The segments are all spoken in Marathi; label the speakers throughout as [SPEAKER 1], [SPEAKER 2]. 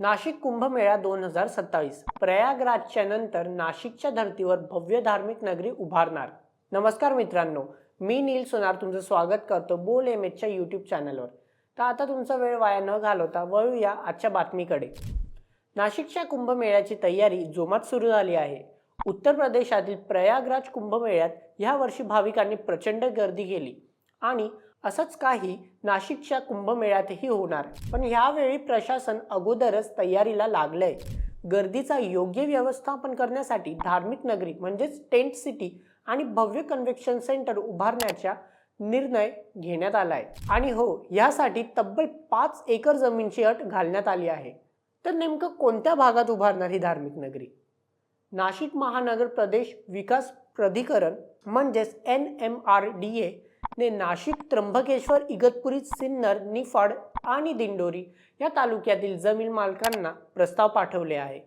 [SPEAKER 1] नाशिक कुंभमेळा दोन हजार सत्तावीस. प्रयागराजच्या नंतर नाशिकच्या धर्तीवर भव्य धार्मिक नगरी उभारणार. नमस्कार मित्रांनो मी नील सोनार तुमचं स्वागत करतो बोल एम एचच्या यूट्यूब चॅनलवर. तर आता तुमचा वेळ वाया न घालवता वळूया आजच्या बातमीकडे. नाशिकच्या कुंभमेळ्याची तयारी जोमात सुरू झाली आहे. उत्तर प्रदेशातील प्रयागराज कुंभमेळ्यात ह्या वर्षी भाविकांनी प्रचंड गर्दी केली आणि असंच काही नाशिकच्या कुंभमेळ्यातही होणार. पण ह्यावेळी प्रशासन अगोदरच तयारीला लागलंय. गर्दीचा योग्य व्यवस्थापन करण्यासाठी धार्मिक नगरी म्हणजेच टेंट सिटी आणि भव्य कन्व्हेक्शन सेंटर उभारण्याच्या निर्णय घेण्यात आलाय. आणि हो यासाठी तब्बल पाच एकर जमीनची अट घालण्यात आली आहे. तर नेमकं कोणत्या भागात उभारणार ही धार्मिक नगरी? नाशिक महानगर प्रदेश विकास प्राधिकरण म्हणजेच N M R D A ने नाशिक त्र्यंबकेश्वर इगतपुरी सिन्नर निफाड आणि दिंडोरी या तालुक्यातील जमीन मालकांना प्रस्ताव पाठवले आहे.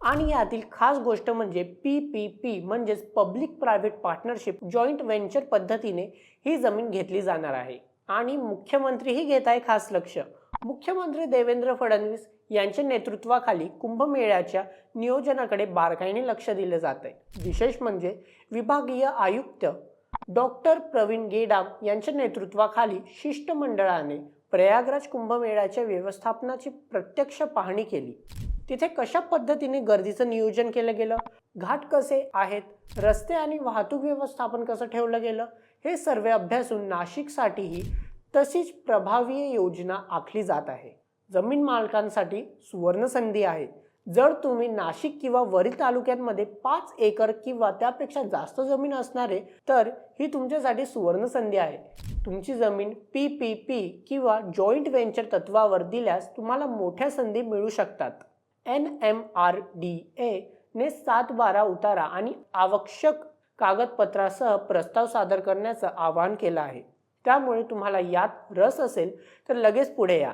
[SPEAKER 1] आणि यातील खास गोष्ट म्हणजे पी पी पी म्हणजेच public private partnership joint venture पद्धतीने ही जमीन घेतली जाणार आहे. आणि मुख्यमंत्रीही घेत आहे खास लक्ष. मुख्यमंत्री देवेंद्र फडणवीस यांच्या नेतृत्वाखाली कुंभमेळ्याच्या नियोजनाकडे बारकाईने लक्ष दिलं जात आहे विशेष म्हणजे विभागीय आयुक्त डॉक्टर प्रवीण गेडाम यांच्या नेतृत्वाखाली शिष्टमंडळाने प्रयागराज कुंभमेळ्याच्या व्यवस्थापनाची प्रत्यक्ष पाहणी केली. तिथे कशा पद्धतीने गर्दीचं नियोजन केलं गेलं? घाट कसे आहेत? रस्ते आणि वाहतूक व्यवस्थापन कसं ठेवलं गेलं? हे सर्व अभ्यासून नाशिकसाठीही तशीच प्रभावी योजना आखली जात आहे. जमीन मालकांसाठी सुवर्ण संधी आहे जर तुम्ही नाशिक किंवा वरील तालुक्यांमध्ये पाच एकर किंवा त्यापेक्षा जास्त जमीन असणारे तर ही तुमच्यासाठी सुवर्ण संधी आहे. तुमची जमीन पी पी पी किंवा जॉईंट व्हेंचर तत्वावर दिल्यास तुम्हाला मोठ्या संधी मिळू शकतात. N M R D A ने सात बारा उतारा आणि आवश्यक कागदपत्रासह प्रस्ताव सादर करण्याचं आवाहन केलं आहे. त्यामुळे तुम्हाला यात रस असेल तर लगेच पुढे या.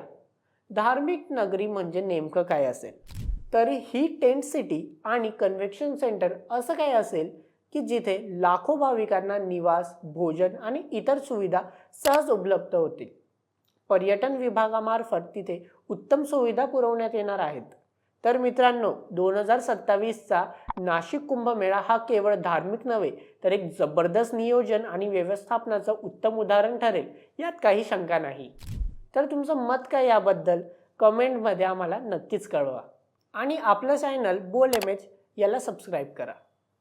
[SPEAKER 1] धार्मिक नगरी म्हणजे नेमकं काय असेल? तर ही टेंट सिटी आणि कन्व्हेक्शन सेंटर असं काय असेल की जिथे लाखो भाविकांना निवास भोजन आणि इतर सुविधा सहज उपलब्ध होतील पर्यटन विभागामार्फत तिथे उत्तम सुविधा पुरवण्यात येणार आहेत. तर मित्रांनो दोन हजार सत्तावीसचा नाशिक कुंभमेळा हा केवळ धार्मिक नव्हे तर एक जबरदस्त नियोजन आणि व्यवस्थापनाचं उत्तम उदाहरण ठरेल यात काही शंका नाही. तर तुमचं मत काय याबद्दल? कमेंटमध्ये आम्हाला नक्कीच कळवा. आणि आपलं चॅनल बोल एम एच याला सबस्क्राईब करा.